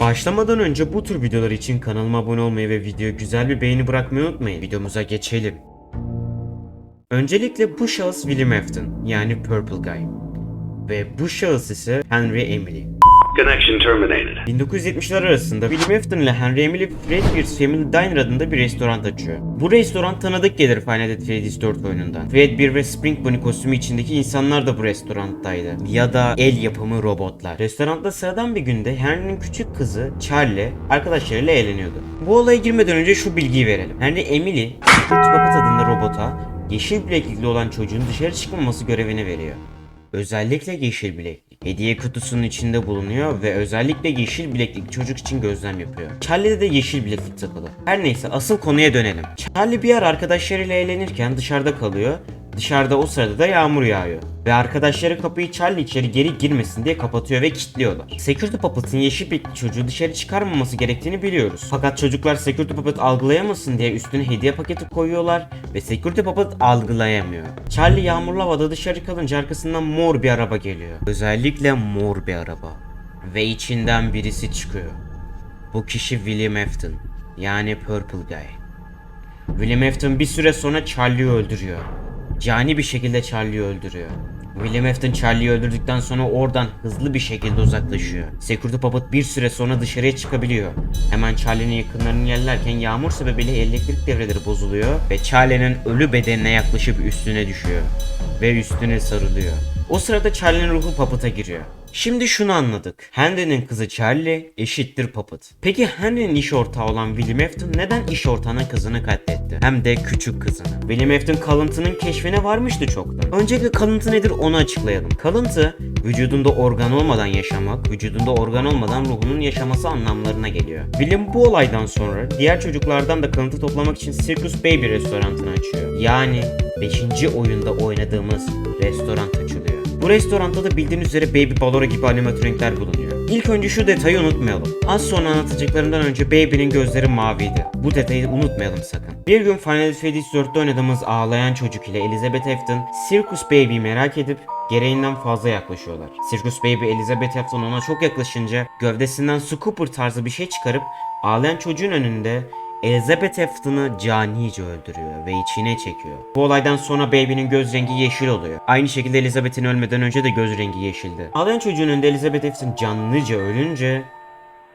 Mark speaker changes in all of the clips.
Speaker 1: Başlamadan önce bu tür videolar için kanalıma abone olmayı ve videoya güzel bir beğeni bırakmayı unutmayın. Videomuza geçelim. Öncelikle bu şahıs William Afton yani Purple Guy. Ve bu şahıs ise Henry Emily.
Speaker 2: Connection terminated.
Speaker 1: 1970'ler arasında William Afton ile Henry Emily Fredbear's Family Diner adında bir restoran açıyor. Bu restoran tanıdık gelir Nights at Freddy's 4 oyunundan. Fredbear ve Spring Bonnie kostümü içindeki insanlar da bu restorandaydı. Ya da el yapımı robotlar. Restoranda sıradan bir günde Henry'nin küçük kızı Charlie arkadaşlarıyla eğleniyordu. Bu olaya girmeden önce şu bilgiyi verelim. Henry Emily, Secret Puppet adında robota yeşil bileklikli olan çocuğun dışarı çıkmaması görevini veriyor. Özellikle yeşil bileklik. Hediye kutusunun içinde bulunuyor ve özellikle yeşil bileklik çocuk için gözlem yapıyor. Charlie'de de yeşil bileklik takılı. Her neyse asıl konuya dönelim. Charlie bir ara arkadaşlarıyla eğlenirken dışarıda kalıyor. Dışarıda o sırada da yağmur yağıyor. Ve arkadaşları kapıyı Charlie içeri geri girmesin diye kapatıyor ve kilitliyorlar. Security Puppet'ın yeşil bilekli çocuğu dışarı çıkarmaması gerektiğini biliyoruz. Fakat çocuklar Security Puppet algılayamasın diye üstüne hediye paketi koyuyorlar ve Security Puppet algılayamıyor. Charlie yağmurlu havada dışarı kalınca arkasından mor bir araba geliyor. Özellikle mor bir araba. Ve içinden birisi çıkıyor. Bu kişi William Afton. Yani Purple Guy. William Afton bir süre sonra Charlie'yi öldürüyor. Cani bir şekilde Charlie'yi öldürüyor. William Afton Charlie'yi öldürdükten sonra oradan hızlı bir şekilde uzaklaşıyor. Security Puppet bir süre sonra dışarıya çıkabiliyor. Hemen Charlie'nin yakınlarını yerlerken yağmur sebebiyle elektrik devreleri bozuluyor ve Charlie'nin ölü bedenine yaklaşıp üstüne düşüyor. Ve üstüne sarılıyor. O sırada Charlie'nin ruhu Puppet'a giriyor. Şimdi şunu anladık. Henry'nin kızı Charlie eşittir Puppet. Peki Henry'nin iş ortağı olan William Afton neden iş ortağının kızını katletti? Hem de küçük kızını. William Afton kalıntının keşfine varmıştı çoktan. Öncelikle kalıntı nedir onu açıklayalım. Kalıntı vücudunda organ olmadan yaşamak, vücudunda organ olmadan ruhunun yaşaması anlamlarına geliyor. William bu olaydan sonra diğer çocuklardan da kalıntı toplamak için Circus Baby restoranını açıyor. Yani 5. oyunda oynadığımız restoran açılıyor. Bu restoranda da bildiğiniz üzere Baby Ballora gibi animatronikler bulunuyor. İlk önce şu detayı unutmayalım. Az sonra anlatacaklarımdan önce Baby'nin gözleri maviydi. Bu detayı unutmayalım sakın. Bir gün Final Fantasy 4'te oynadığımız ağlayan çocuk ile Elizabeth Afton Circus Baby'yi merak edip gereğinden fazla yaklaşıyorlar. Circus Baby Elizabeth Afton ona çok yaklaşınca gövdesinden Scooper tarzı bir şey çıkarıp ağlayan çocuğun önünde Elizabeth Afton'ı canice öldürüyor ve içine çekiyor. Bu olaydan sonra Baby'nin göz rengi yeşil oluyor. Aynı şekilde Elizabeth'in ölmeden önce de göz rengi yeşildi. Ağlayan çocuğun önünde Elizabeth Afton canlıca ölünce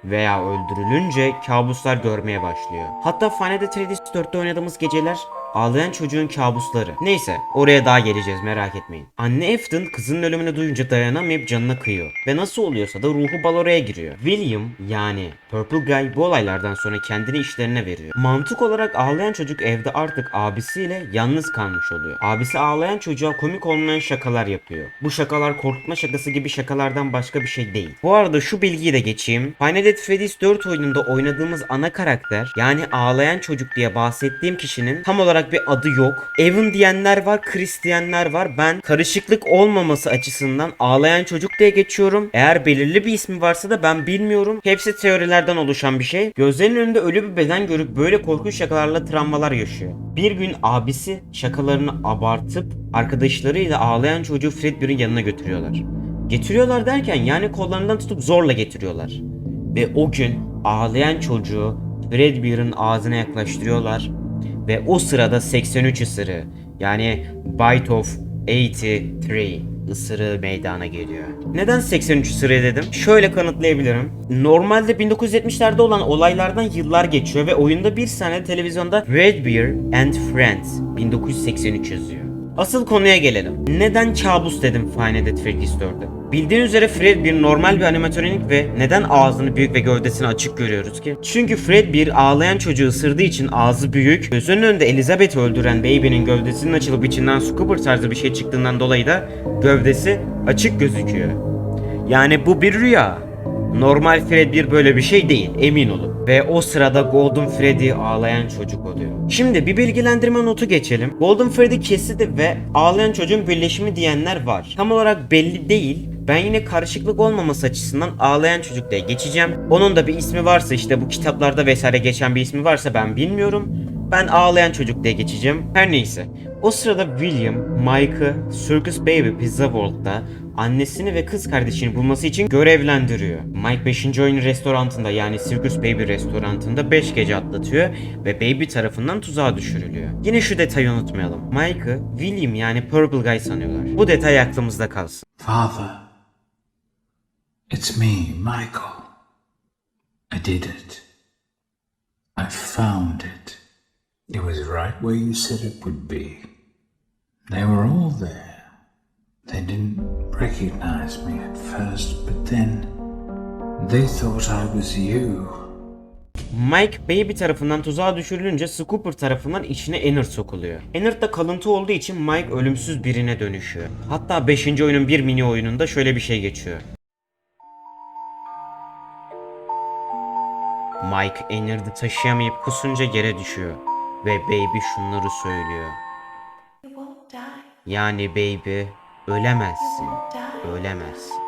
Speaker 1: veya öldürülünce kabuslar görmeye başlıyor. Hatta Final Fantasy 4'te oynadığımız geceler ağlayan çocuğun kabusları. Neyse oraya daha geleceğiz merak etmeyin. Anne Afton kızının ölümünü duyunca dayanamayıp canına kıyıyor. Ve nasıl oluyorsa da ruhu baloraya giriyor. William yani Purple Guy bu olaylardan sonra kendini işlerine veriyor. Mantık olarak ağlayan çocuk evde artık abisiyle yalnız kalmış oluyor. Abisi ağlayan çocuğa komik olmayan şakalar yapıyor. Bu şakalar korkutma şakası gibi şakalardan başka bir şey değil. Bu arada şu bilgiyi de geçeyim. Final Fantasy Freddy's 4 oyununda oynadığımız ana karakter yani ağlayan çocuk diye bahsettiğim kişinin tam olarak bir adı yok. Evan diyenler var, Chris diyenler var. Ben karışıklık olmaması açısından ağlayan çocuk diye geçiyorum. Eğer belirli bir ismi varsa da ben bilmiyorum. Hepsi teorilerden oluşan bir şey. Gözlerinin önünde ölü bir beden görüp böyle korkunç şakalarla travmalar yaşıyor. Bir gün abisi şakalarını abartıp arkadaşlarıyla ağlayan çocuğu Fredbear'ın yanına götürüyorlar. Getiriyorlar derken yani kollarından tutup zorla getiriyorlar. Ve o gün ağlayan çocuğu Fredbear'ın ağzına yaklaştırıyorlar ve o sırada 83 ısırığı yani Bite of 83 ısırığı meydana geliyor. Neden 83 ısırığı dedim? Şöyle kanıtlayabilirim. Normalde 1970'lerde olan olaylardan yıllar geçiyor ve oyunda bir sene televizyonda Red Bear and Friends 1983 yazıyor. Asıl konuya gelelim. Neden kabus dedim Final Fantasy Freddy's 4'te? Bildiğin üzere Fred bir normal bir animatronik ve neden ağzını büyük ve gövdesini açık görüyoruz ki? Çünkü Fred bir ağlayan çocuğu ısırdığı için ağzı büyük, gözünün önünde Elizabeth'i öldüren Baby'nin gövdesinin açılıp içinden Scooper tarzı bir şey çıktığından dolayı da gövdesi açık gözüküyor. Yani bu bir rüya. Normal Fred bir böyle bir şey değil emin olun. Ve o sırada Golden Freddy ağlayan çocuk oluyor. Şimdi bir bilgilendirme notu geçelim. Golden Freddy kesidi ve ağlayan çocuğun birleşimi diyenler var. Tam olarak belli değil. Ben yine karışıklık olmaması açısından ağlayan çocuk diye geçeceğim. Onun da bir ismi varsa işte bu kitaplarda vesaire geçen bir ismi varsa ben bilmiyorum. Ben ağlayan çocuk diye geçeceğim. Her neyse. O sırada William, Mike'ı Circus Baby Pizza World'da annesini ve kız kardeşini bulması için görevlendiriyor. Mike 5. oyun restorantında yani Circus Baby restorantında 5 gece atlatıyor ve Baby tarafından tuzağa düşürülüyor. Yine şu detayı unutmayalım. Mike'ı William yani Purple Guy sanıyorlar. Bu detay aklımızda kalsın.
Speaker 3: Father, it's me, Michael. I did it. I found it. It was right where you said it would be. They were all there. They didn't recognize me at first, but then they thought I was you.
Speaker 1: Mike Baby tarafından tuzağa düşürülünce Scooper tarafından içine Ennard sokuluyor. Ennard da kalıntı olduğu için Mike ölümsüz birine dönüşüyor. Hatta 5. oyunun bir mini oyununda şöyle bir şey geçiyor. Mike Ennard'ı taşıyamayıp kusunca yere düşüyor. Ve Baby şunları söylüyor. Yani Baby ölemezsin. Ölemezsin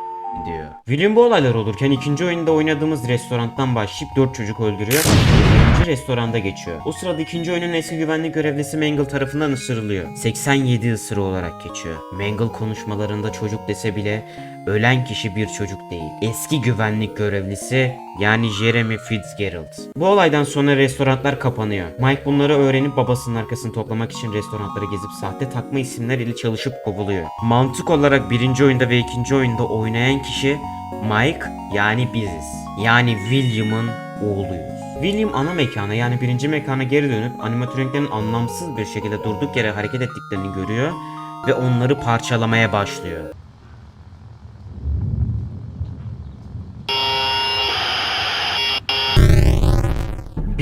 Speaker 1: diyor. William bu olaylar olurken ikinci oyunda oynadığımız restorandan başlayıp 4 çocuk öldürüyor. Birinci restoranda geçiyor. O sırada ikinci oyunun eski güvenlik görevlisi Mangle tarafından ısırılıyor. 87 ısırı olarak geçiyor. Mangle konuşmalarında çocuk dese bile ölen kişi bir çocuk değil. Eski güvenlik görevlisi yani Jeremy Fitzgerald. Bu olaydan sonra restoranlar kapanıyor. Mike bunları öğrenip babasının arkasını toplamak için restoranları gezip sahte takma isimler ile çalışıp kovuluyor. Mantık olarak birinci oyunda ve ikinci oyunda oynayan kişi Mike yani biziz. Yani William'ın oğluyuz. William ana mekana yani birinci mekana geri dönüp animatroniklerin anlamsız bir şekilde durduk yere hareket ettiklerini görüyor ve onları parçalamaya başlıyor.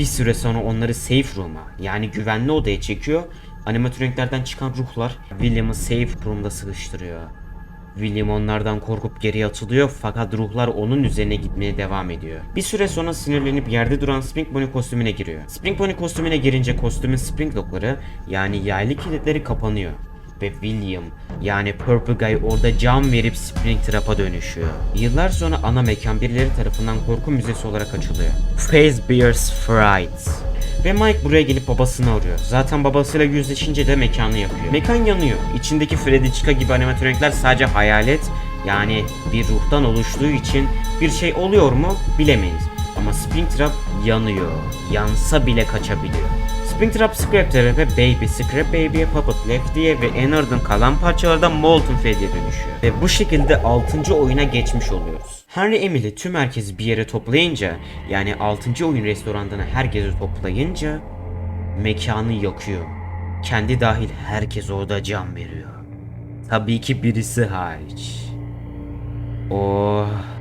Speaker 1: Bir süre sonra onları safe room'a yani güvenli odaya çekiyor. Animatroniklerden çıkan ruhlar William'ı safe room'da sıkıştırıyor. William onlardan korkup geriye atılıyor fakat ruhlar onun üzerine gitmeye devam ediyor. Bir süre sonra sinirlenip yerde duran Spring Bonnie kostümüne giriyor. Spring Bonnie kostümüne girince kostümün spring lockları yani yaylı kilitleri kapanıyor. Ve William yani Purple Guy orada can verip Springtrap'a dönüşüyor. Yıllar sonra ana mekan birileri tarafından korku müzesi olarak açılıyor. Fazbear's Fright. Ve Mike buraya gelip babasını arıyor. Zaten babasıyla yüzleşince de mekanı yakıyor. Mekan yanıyor. İçindeki Freddy Chica gibi animatronikler sadece hayalet yani bir ruhtan oluştuğu için bir şey oluyor mu bilemeyiz. Ama Springtrap yanıyor. Yansa bile kaçabiliyor. Springtrap Scrap'tere ve Baby, Scrap Baby'ye Puppet Lefty'ye ve Ennard'ın kalan parçalardan Molten Freddy'ye dönüşüyor. Ve bu şekilde 6. oyuna geçmiş oluyoruz. Henry Emily tüm herkesi bir yere toplayınca yani 6. oyun restoranına herkesi toplayınca mekanı yakıyor. Kendi dahil herkes orada can veriyor. Tabii ki birisi hariç. Oh.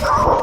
Speaker 1: you.